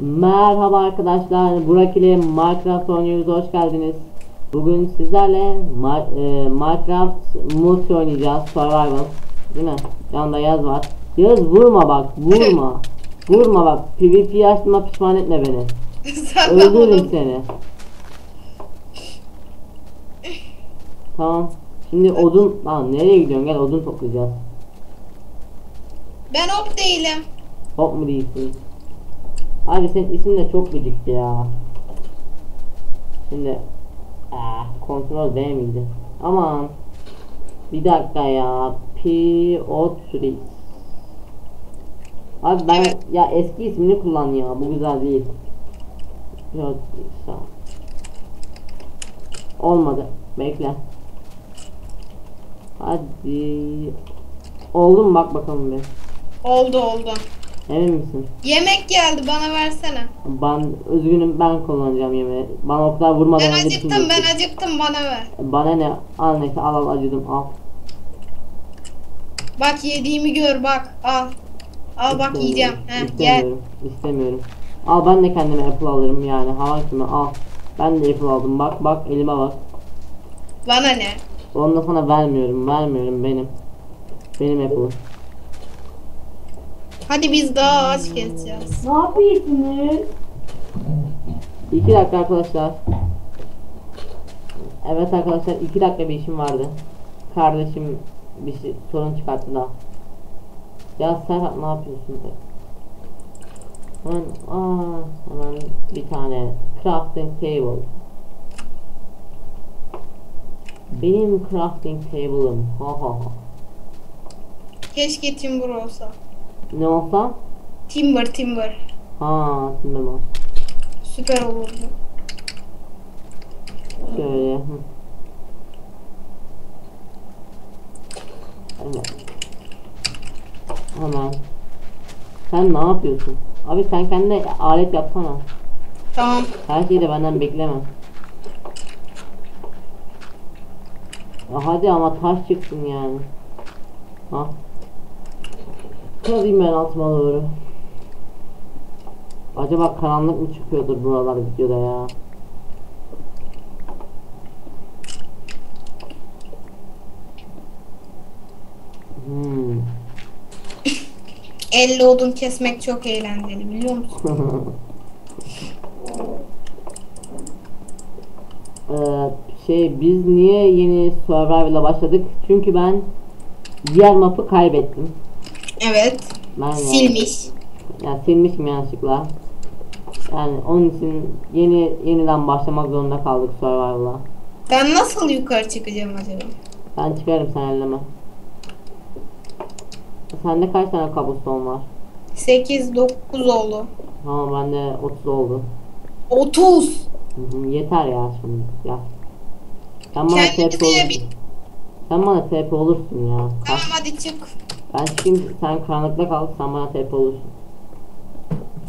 Merhaba arkadaşlar, Burak ile Minecraft oynuyoruz, hoş geldiniz. Bugün sizlerle Ma- e, Minecraft Multi oynayacağız, Survival. Değil mi? Yanında Yaz var. Yaz vurma bak, vurma. vurma bak, PvP açtığıma pişman etme beni. Öldürürüm seni. Tamam. Şimdi odun, lan nereye gidiyorsun? Gel odun toplayacağız. Ben hop değilim. Hop mu değilsin? Abi senin isim de çok gıcık ya. Şimdi ah, kontrol D miydi? Aman bir dakika ya. P O Trees. Abi ben ya eski ismini kullan ya. Bu güzel değil. Ol. Olmadı. Bekle. Hadi. Oldu mu bak bakalım bir. Oldu oldu. Emin misin? Yemek geldi bana versene. Ben üzgünüm ben kullanacağım yemeği. Bana o kadar vurmadan Ben önce acıktım düşünecektim. ben acıktım bana ver. Bana ne? Al neyse al al acıdım al. Bak yediğimi gör bak al. Al bak İstemiyorum, yiyeceğim. Heh, gel. istemiyorum, istemiyorum. Al ben de kendime apple alırım yani. Hava kime al. Ben de apple aldım bak bak elime bak. Bana ne? Onu da sana vermiyorum vermiyorum benim. Benim apple'ım. Hadi biz daha ağaç keseceğiz. Ne yapıyorsunuz? İki dakika arkadaşlar. Evet arkadaşlar iki dakika bir işim vardı. Kardeşim bir şey, sorun çıkarttı da. Ya Serhat ne yapıyorsun? Hemen, aa, hemen bir tane crafting table. Benim crafting table'ım. Ha ha ha. Keşke timber olsa. Ne olsa? Timber timber. Ha, şimdi o. Süper olurdu. Şöyle. hı. Evet. Hemen. Sen ne yapıyorsun? Abi sen kendine alet yapsana. Tamam. Her şeyi de benden bekleme. Ya hadi ama taş çıksın yani. Ha. Kazayım ben altıma doğru. Acaba karanlık mı çıkıyordur buralar videoda ya? Hmm. 50 odun kesmek çok eğlenceli biliyor musun? Ee, şey biz niye yeni Survival'a başladık? Çünkü ben diğer map'ı kaybettim. Evet. Ben yani- Silmiş. Ya silmişim yanlışlıkla. Yani onun için yeni yeniden başlamak zorunda kaldık Survival'a. Ben nasıl yukarı çıkacağım acaba? Ben çıkarım sen elleme. Sende kaç tane kabuston var? 8 9 oldu. Tamam bende 30 oldu. 30. Hı hı, Yeter ya şimdi. Ya. Sen bana TP olursun. Sen bana TP olursun ya. Tamam hadi çık. Ben çıkayım sen karanlıkta kal sen bana TP olursun.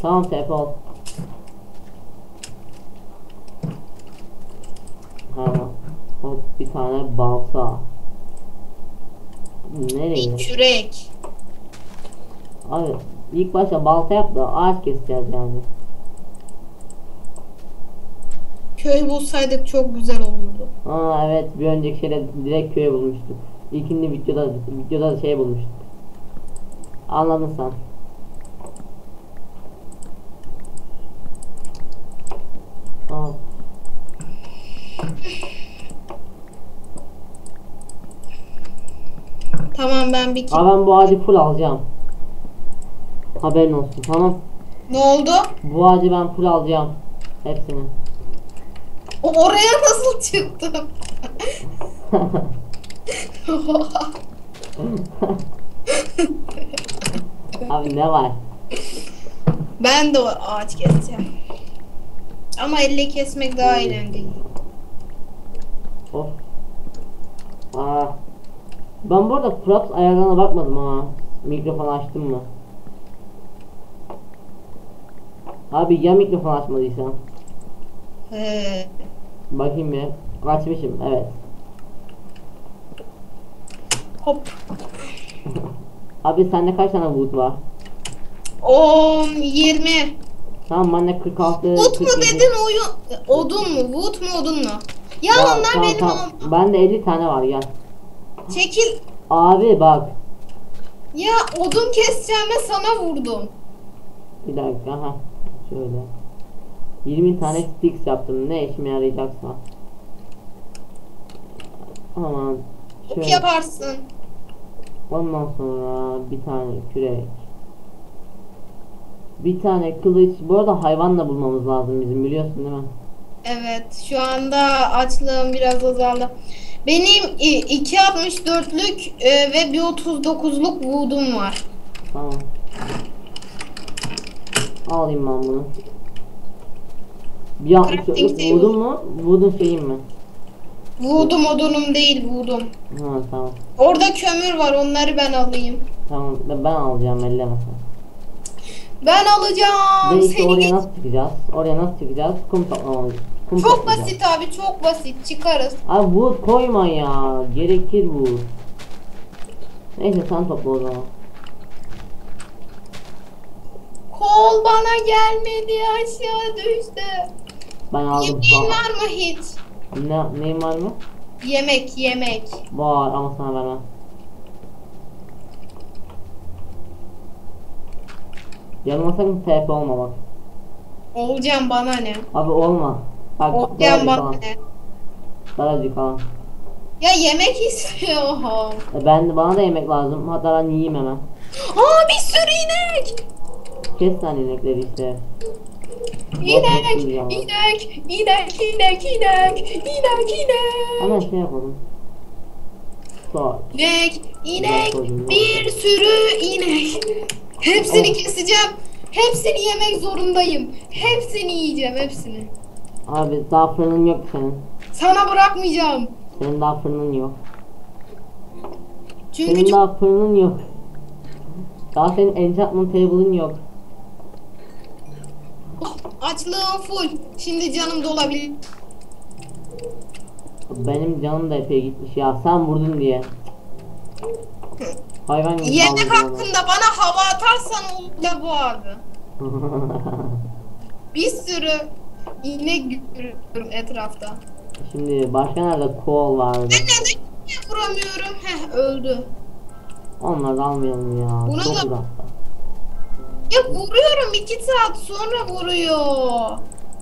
Tamam TP ol. Ha, hop bir tane balta. Nereye? Bir kürek. Abi ilk başta balta yap da ağaç keseceğiz yani. Köy bulsaydık çok güzel olurdu. Aa evet bir önceki şeyde direkt köye bulmuştuk. İlkinde videoda videoda da şey bulmuştuk. Anladın sen. Tamam ben bir Aa, ben bu ağacı full alacağım. Haberin olsun tamam. Ne oldu? Bu ağacı ben full alacağım. Hepsini. O oraya nasıl çıktım? Abi ne var? ben de o ağaç keseceğim. Ama elle kesmek daha eğlenceli. Of. Aa. Ben bu arada props ayarlarına bakmadım ha. Mikrofon açtım mı? Abi ya mikrofon açmadıysam? He. Bakayım bir. Açmışım evet. Hop. Abi sende kaç tane wood var? 10 20 Tamam ben de 46 Wood mu 47 dedin oyun? Odun mu? Wood mu odun mu? Ya Tamam, onlar tamam, benim tamam. ama. Bende 50 tane var gel. Çekil. Abi bak. Ya odun keseceğime sana vurdum. Bir dakika ha. Şöyle. 20 tane sticks yaptım. Ne işime yarayacaksa. Aman. Ok Şöyle. yaparsın. Ondan sonra bir tane kürek. Bir tane kılıç. Bu arada hayvan da bulmamız lazım bizim biliyorsun değil mi? Evet şu anda açlığım biraz azaldı. Benim i- 2.64'lük e, ve bir 39'luk wood'um var. Tamam. Alayım ben bunu. Bir Crafting yapmış table. vurdun mu? Vurdun şeyim mi? Wood'um odunum değil wood'um. Ha tamam. Orada kömür var onları ben alayım. Tamam ben alacağım elleme. Ben alacağım. Ve işte Seni oraya geç- nasıl çıkacağız? Oraya nasıl çıkacağız? Kum toplamalıyız. Kum Çok toplayacağız. basit abi çok basit çıkarız. Abi wood koyma ya. Gerekir bu. Neyse sen topla o zaman. Kol bana gelmedi aşağı düştü. Ben aldım. Yemeğin var mı hiç? Ne, neyim var mı? Yemek yemek. Var ama sana vermem. Yanıma sakın TP olma bak. Olacağım bana ne? Abi olma. Bak Olacağım bana falan. ne? Daracık falan. Ya yemek istiyorum. E ben de bana da yemek lazım. Hatta ben yiyeyim hemen. Aa bir sürü inek. Kes lan inekleri işte. İnek, inek, inek, inek, inek, inek, inek. Hemen şey yapalım. Sor. İnek, inek, bir sürü inek. Hepsini keseceğim. Hepsini yemek zorundayım. Hepsini yiyeceğim, hepsini. Abi daha fırının yok senin. Sana bırakmayacağım. Senin daha fırının yok. Çünkü Senin daha fırının yok. Daha senin enchantment table'ın yok. Açlığım full. Şimdi canım dolabilir. Benim canım da epey gitmiş ya. Sen vurdun diye. Hayvan gibi Yemek hakkında bana hava atarsan olur bu abi. Bir sürü inek görüyorum etrafta. Şimdi başka nerede kol vardı? Ben neden vuramıyorum? Heh öldü. Onları almayalım ya. Buna Çok da- uzakta. Ya vuruyorum iki saat sonra vuruyor.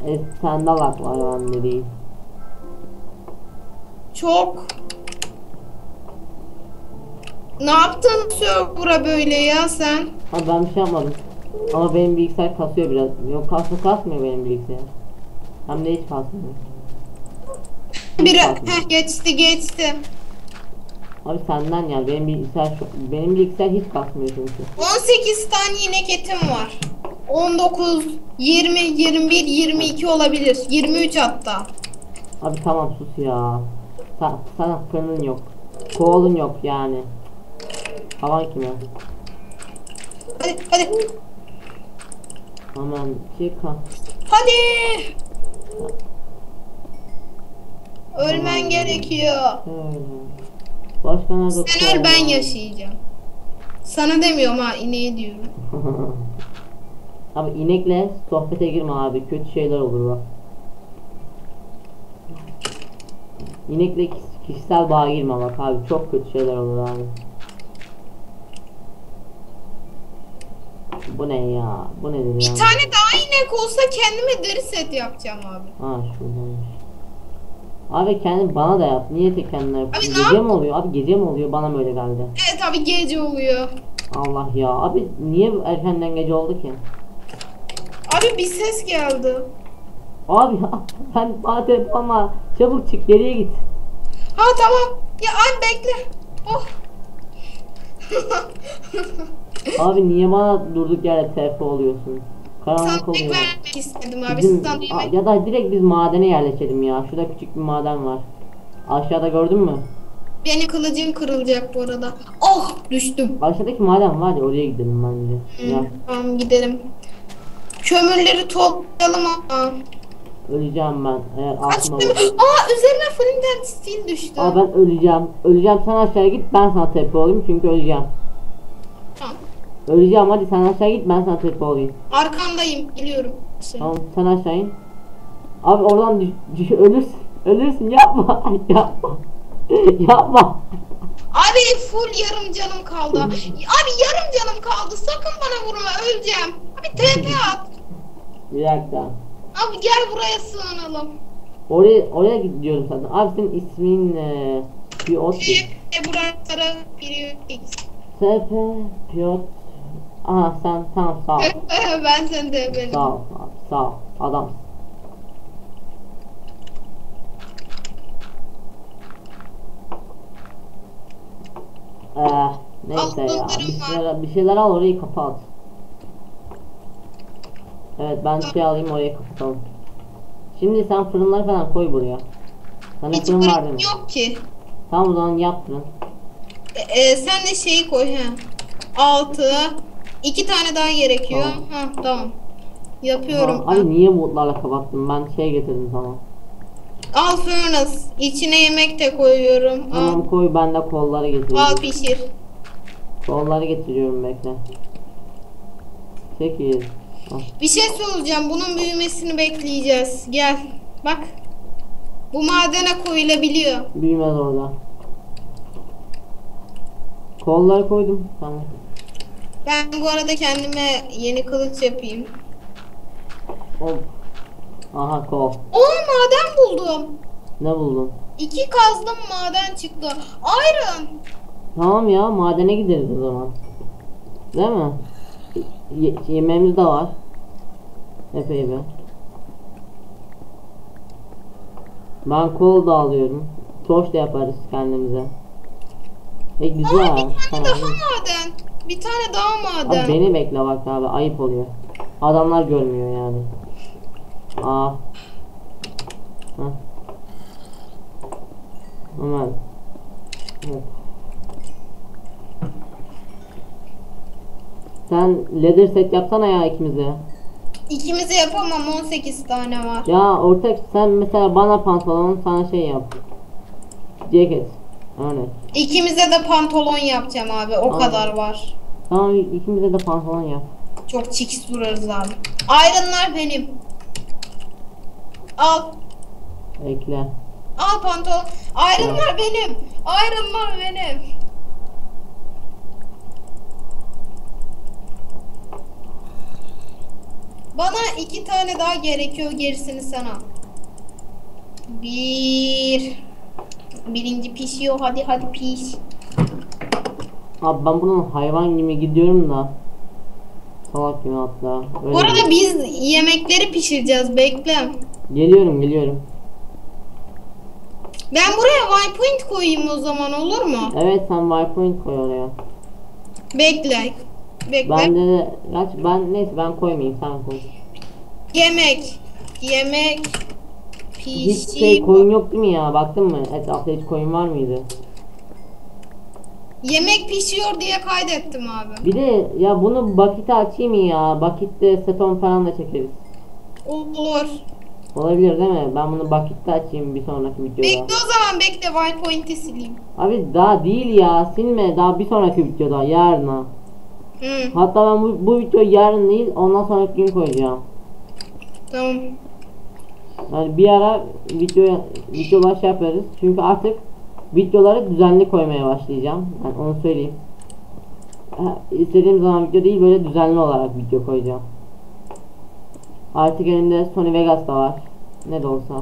E, sende lak var bende değil. Çok. Ne yaptın server'a böyle ya sen? Abi ben bir şey yapmadım. Ama benim bilgisayar kasıyor biraz. Yok kasma kasmıyor benim bilgisayar. Hem de hiç kasmıyor. Kasmıyor. heh, geçti geçti. Abi senden ya benim bilgisayar şu, benim bilgisayar hiç kasmıyor çünkü. 18 tane inek etim var. 19, 20, 21, 22 olabilir. 23 hatta. Abi tamam sus ya. Sen, sana fırının yok. Kovalın yok yani. Havan kime? Hadi hadi. Aman çık ha. Hadi. Ölmen gerekiyor. Öyle. Başka nerede Sen öl ben yaşayacağım. Sana demiyorum ha ineğe diyorum. Abi inekle sohbete girme abi. Kötü şeyler olur bak. İnekle kişisel bağa girme bak abi. Çok kötü şeyler olur abi. Bu ne ya? Bu nedir Bir ya? tane daha inek olsa kendime deri set yapacağım abi. Ha şuradaymış. Abi kendi bana da yap. Niye tek kendine? Abi Gece mi oluyor? Abi gece mi oluyor? Bana mı öyle geldi? Evet abi gece oluyor. Allah ya. Abi niye erkenden gece oldu ki? Abi bir ses geldi. Abi sen bana telefon alma. Çabuk çık geriye git. Ha tamam. Ya abi bekle. Oh. Abi niye bana durduk yere TF oluyorsun? Karanlık oluyor. vermek istedim abi. Bizim, yemek. ya da direkt biz madene yerleşelim ya. Şurada küçük bir maden var. Aşağıda gördün mü? Benim kılıcım kırılacak bu arada. Oh düştüm. Aşağıdaki maden var ya oraya gidelim bence. Ya Hı, Tamam gidelim. Kömürleri toplayalım ama. öleceğim ben eğer? Aa üzerine and steel düştü. Aa ben öleceğim. Öleceğim sen aşağıya git ben sana TP olayım çünkü öleceğim. Öleceğim hadi sen aşağı git ben sana tepe olayım. Arkandayım. Geliyorum. Tamam sen aşağı in. Abi oradan düş, ölürsün. Ölürsün yapma. yapma. yapma. Abi full yarım canım kaldı. Abi yarım canım kaldı. Sakın bana vurma öleceğim. Abi TP at. Bir dakika. Abi gel buraya sığınalım. Oraya oraya gidiyorum zaten. Abi senin ismin ne? Piotr. E buralara X. SP Piotr. Aha sen tamam sağ ol. ben seni de benim. Sağ ol abi sağ ol. Adamsın. Eh, neyse ya. Bir şeyler, bir şeyler al orayı kapat. Evet ben şey alayım orayı kapatalım. Şimdi sen fırınları falan koy buraya. Sana Hiç fırın var değil mi? yok ki. Tamam o zaman yap fırın. E, e, sen de şeyi koy he. Altı. İki tane daha gerekiyor. Tamam. Ha tamam. Yapıyorum Tamam, ben. Abi niye modlarla kapattın? Ben şey getirdim sana. Al furnace. İçine yemek de koyuyorum. Al. Tamam koy ben de kolları Al getiriyorum. pişir. Kolları getiriyorum bekle. 8 Bir şey söyleyeceğim. Bunun büyümesini bekleyeceğiz. Gel. Bak. Bu madene koyulabiliyor. Büyümez orada. Kolları koydum. Tamam. Ben bu arada kendime yeni kılıç yapayım. Hop. Aha kol. Oo maden buldum. Ne buldun? İki kazdım maden çıktı. Iron. Tamam ya madene gideriz o zaman. Değil mi? Ye- yemeğimiz de var. Epey bir. Ben kol da alıyorum. Torç da yaparız kendimize. E güzel. Aa, bir tane Tamam. daha maden. Bir tane daha maden. Abi beni bekle bak abi ayıp oluyor. Adamlar görmüyor yani. Aa. Heh. Hemen. Evet. Sen leather set yapsana ya ikimize. İkimize yapamam 18 tane var. Ya ortak sen mesela bana pantolon sana şey yap. Ceket. Örnek. İkimize de pantolon yapacağım abi. O Aa. kadar var. Tamam ikimize de pantolon yap. Çok çiks durarız abi. Iron'lar benim. Al. Ekle. Al pantolon. Iron'lar benim. Iron'lar benim. Bana iki tane daha gerekiyor gerisini sana. Bir. Birinci pişiyor hadi hadi piş. Abi ben bunun hayvan gibi gidiyorum da. Salak gibi hatta. Öyle Bu arada değil. biz yemekleri pişireceğiz bekle. Geliyorum geliyorum. Ben buraya waypoint koyayım o zaman olur mu? Evet sen waypoint koy oraya. Bekle. Bekle. Ben de kaç ben neyse ben koymayayım sen koy. Yemek. Yemek. Hiç Pişi. şey koyun yok değil mi ya? Baktın mı? Etrafta hiç koyun var mıydı? Yemek pişiyor diye kaydettim abi. Bir de ya bunu bakite açayım ya? Bakitte seton falan da çekeriz. Olur. Olabilir değil mi? Ben bunu bakitte açayım bir sonraki videoda. Bekle o zaman bekle waypoint'i sileyim. Abi daha değil ya silme daha bir sonraki videoda yarına. Hı, Hatta ben bu, bu videoyu yarın değil ondan sonraki gün koyacağım. tamam. Yani bir ara video videolar şey yaparız. Çünkü artık videoları düzenli koymaya başlayacağım. Yani onu söyleyeyim. Ha, İstediğim zaman video değil böyle düzenli olarak video koyacağım. Artık elimde Sony Vegas da var. Ne de olsa.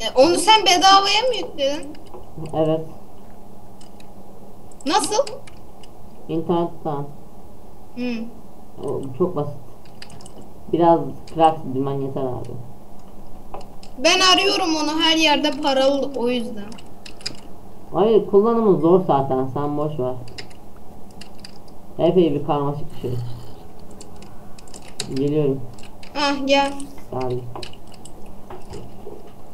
E, onu sen bedavaya mı yükledin? Evet. Nasıl? internetten. O çok basit. Biraz crack bilmen yeter abi. Ben arıyorum onu her yerde paralı o yüzden. Hayır kullanımı zor zaten sen boş ver. Epey bir karmaşık bir şey. Geliyorum. Ah gel. Abi.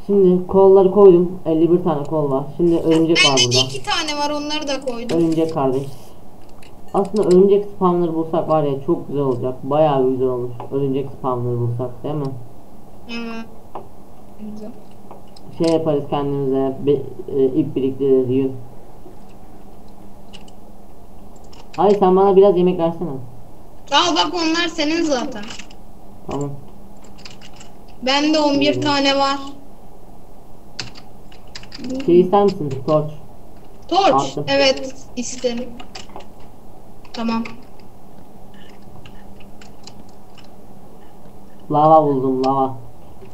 Şimdi kolları koydum. 51 tane kol var. Şimdi örümcek var Bende de burada. iki tane var onları da koydum. Örümcek kardeş. Aslında örümcek spawner bulsak var ya çok güzel olacak. Bayağı güzel olur. Örümcek spawner bulsak değil mi? Hı. Güzel. Şey yaparız kendimize. Be, e, ip biriktiririz yün. Hayır sen bana biraz yemek versene. Al bak onlar senin zaten. Tamam. Bende 11 tane var. Şey ister misin? Torç. Torç. Aldım. Evet isterim. Tamam. Lava buldum lava.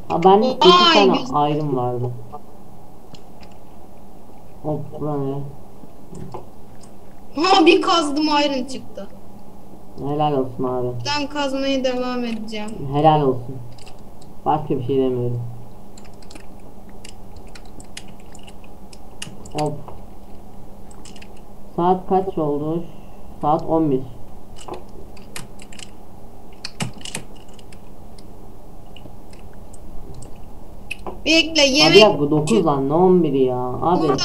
Ha ben iki tane ayrım vardı. Hop bura ne? Ha bir kazdım iron çıktı. Helal olsun abi. Ben kazmaya devam edeceğim. Helal olsun. Başka bir şey demiyorum. Hop. Saat kaç oldu? Saat 11. Bekle Abi yemek ya bu 9 lan ne 11'i ya. Abi burada.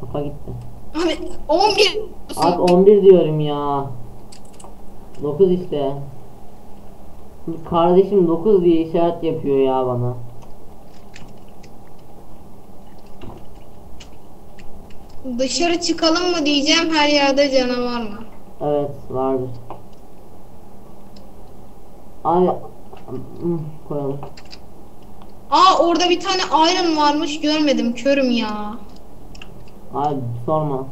kafa gitti. Abi 11. Abi 11 diyorum ya. 9 işte. Kardeşim 9 diye işaret yapıyor ya bana. Dışarı çıkalım mı diyeceğim her yerde canavar mı? Evet vardır. Abi hmm, koyalım. Aa orada bir tane iron varmış görmedim körüm ya. Abi sorma.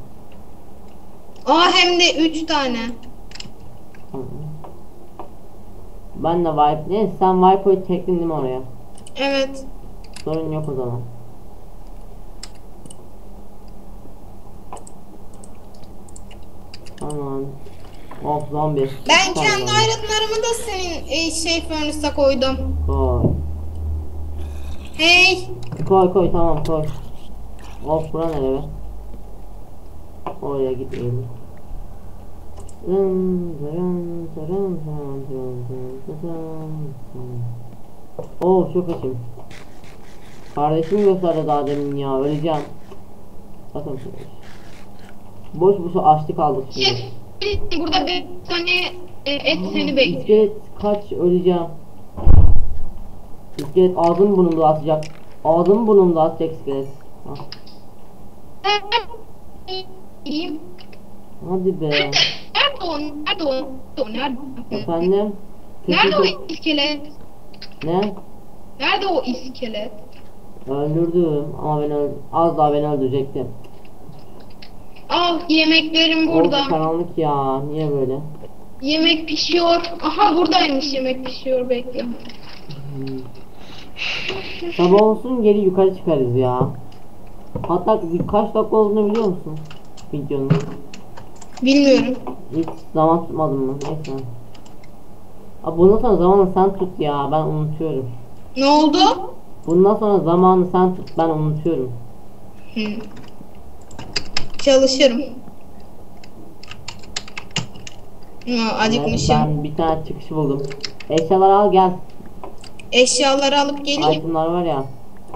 Aa hem de 3 tane. Ben de wipe ne sen wipe'ı çektin değil mi oraya? Evet. Sorun yok o zaman. Tamam. Of zombi. Ben kendi ironlarımı da senin e, şey furnace'a koydum. Koy. Hey. Koy koy tamam koy. Of bura nere be? Oraya gitmeyelim. Oo çok açım. Kardeşim gösterdi daha demin ya öleceğim. Bakın. Boş boş açlık kaldık şimdi. Burada bir tane e, et seni bekliyor. İskelet kaç öleceğim. İskelet ağzım burnumda atacak. Ağzım burnumda atacak iskelet. Ha. Hadi be. Nerede o? Efendim? Nerede o iskelet? Ne? Nerede o iskelet? Öldürdüm ama beni öld az daha beni öldürecekti. Al yemeklerim burada. Of karanlık ya. Niye böyle? Yemek pişiyor. Aha buradaymış yemek pişiyor bekle. Sabah olsun geri yukarı çıkarız ya. Hatta kaç dakika olduğunu biliyor musun? Videonun. Bilmiyorum. Hiç zaman tutmadın mı? Neyse. Abi bundan sonra zamanı sen tut ya. Ben unutuyorum. Ne oldu? Bundan sonra zamanı sen tut. Ben unutuyorum. Hı. Çalışırım. Acıkmışım. Ben bir tane çıkış buldum. Eşyaları al gel. Eşyaları alıp geleyim. Itemlar var ya.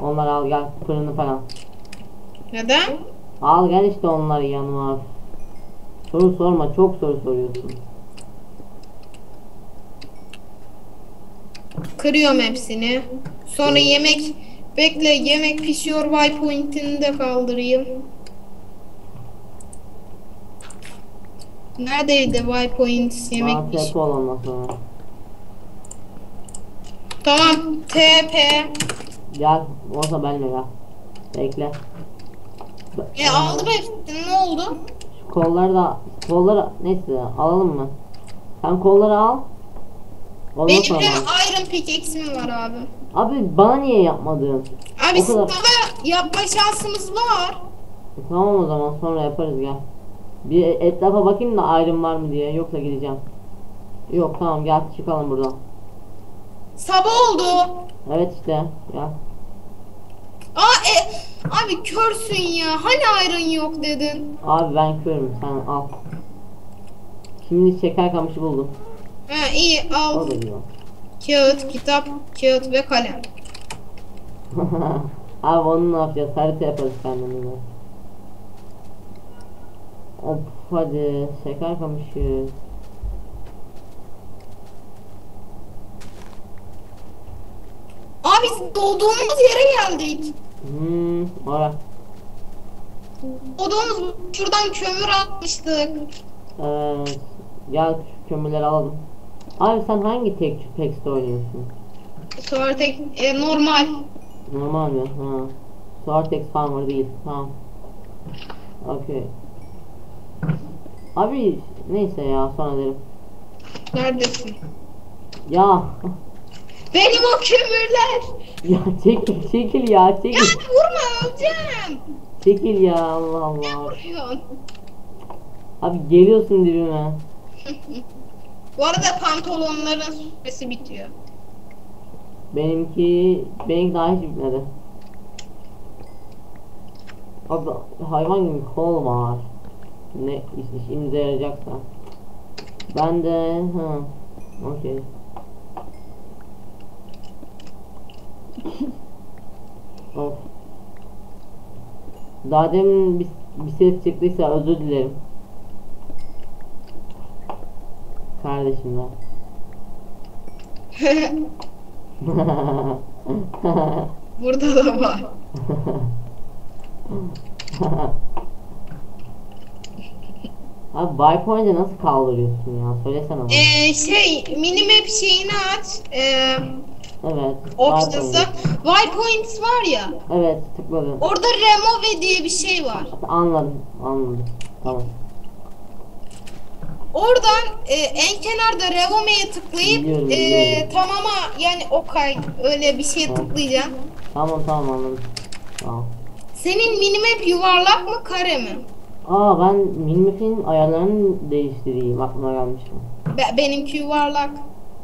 Onları al gel. Fırını falan. Neden? Al gel işte onları yanıma. Soru sorma. Çok soru soruyorsun. Kırıyorum hepsini. Sonra yemek bekle yemek pişiyor waypoint'ini de kaldırayım. Neredeydi waypoint Bana yemek piş. TP ol ondan sonra. Tamam TP. Gel. Olsa benimle gel. Bekle. E aldım hepsini ne oldu? Şu kolları da kolları neyse alalım mı? Sen kolları al. Ondan Benim sonra. de iron pickaxe'im var abi. Abi bana niye yapmadın? Abi O kadar. sana yapma şansımız var. E, tamam o zaman sonra yaparız gel. Bir etrafa bakayım da ayrım var mı diye yoksa gideceğim. Yok tamam gel çıkalım buradan. Sabah oldu. Evet işte gel. Aa e, abi körsün ya. Hani iron yok dedin. Abi ben körüm sen al. Şimdi şeker kamışı buldum. Ha iyi al. O da iyi. Kağıt, kitap, kağıt ve kalem. Abi onu ne yapacağız? Harita yaparız kendimize. Of hadi şeker kamışı. Abi biz doğduğumuz yere geldik. Hmm, ora. Doğduğumuz şuradan kömür atmıştık. Evet. Gel şu kömürleri alalım. Abi sen hangi tek tekste oynuyorsun? Sonra tek e, normal. Normal mi? Ha. Sortex Farmer değil. Tamam. Okey. Abi neyse ya sonra derim. Neredesin? Ya Benim o kömürler. ya çekil çekil ya Ya çekil. vurma öleceğim. Çekil ya Allah Ne Allah. vuruyorsun? Abi geliyorsun dibime. Bu arada pantolonların süresi bitiyor. Benimki benimki daha hiç bitmedi. Abi hayvan gibi kol var. Ne iş, işimize yarayacaksa. Ben de ha. Okey. Of. Daha demin bir, bir ses çıktıysa özür dilerim. Kardeşimden. Burada da var. Abi wipe oyunca nasıl kaldırıyorsun ya? Söylesene bana. Ee, şey minimap şeyini aç. Ee, evet. option'sı. wipe Waypoints var ya. Evet tıkladım. Orada remove diye bir şey var. Anladım. Anladım. Tamam. Oradan e, en kenarda revome'ye tıklayıp Biliyorum, e, biliyorum. tamama yani okay öyle bir şeye Tamam. tıklayacaksın. Tamam tamam anladım. Tamam. Senin minimap yuvarlak mı kare mi? Aa ben minimap'in ayarlarını değiştireyim. Aklıma gelmiş. Be- benimki yuvarlak.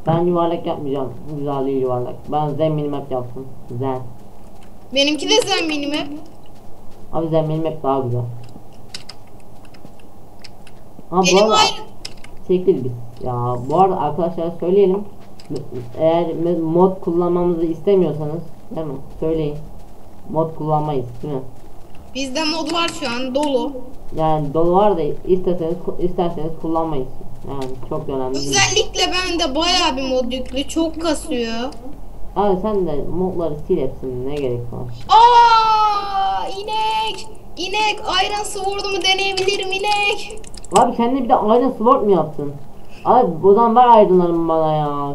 Ben yuvarlak yapmayacağım. Güzel değil yuvarlak. Ben zen minimap yaptım. Zen. Benimki de zen minimap. Abi zen minimap daha güzel. Ha bu Benim arada aynı. çekil biz. Ya bu arada arkadaşlar söyleyelim. Eğer mod kullanmamızı istemiyorsanız değil mi? Söyleyin. Mod kullanmayız değil mi? Bizde mod var şu an dolu. Yani dolu var da isterseniz isterseniz kullanmayız. Yani çok önemli. Özellikle bende bayağı bir mod yüklü. Çok kasıyor. Abi sen de modları sil hepsini ne gerek var? Aa inek. İnek Iron Sword'umu deneyebilirim inek. Abi kendine bir de Iron Sword mu yaptın? Abi o zaman ver aydınlarımı bana ya.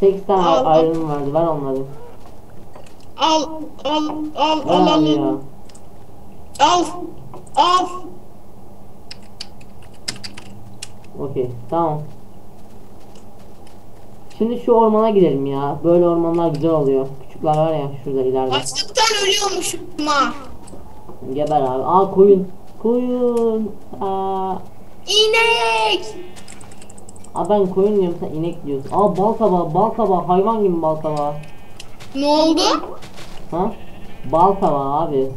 8 tane Al, aydınım vardı ver onları. Al al al Ver al al. Al. Al. Okey tamam. Şimdi şu ormana gidelim ya. Böyle ormanlar güzel oluyor. Küçükler var ya şurada ileride. Açlıktan ölüyormuşum ha. Geber abi. Aa koyun. Koyun. Aa. İnek. Aa ben koyun diyorum sen inek diyorsun. Aa bal kabağı bal kabağı hayvan gibi bal kabağı. Ne oldu? Ha? Bal kabağı abi.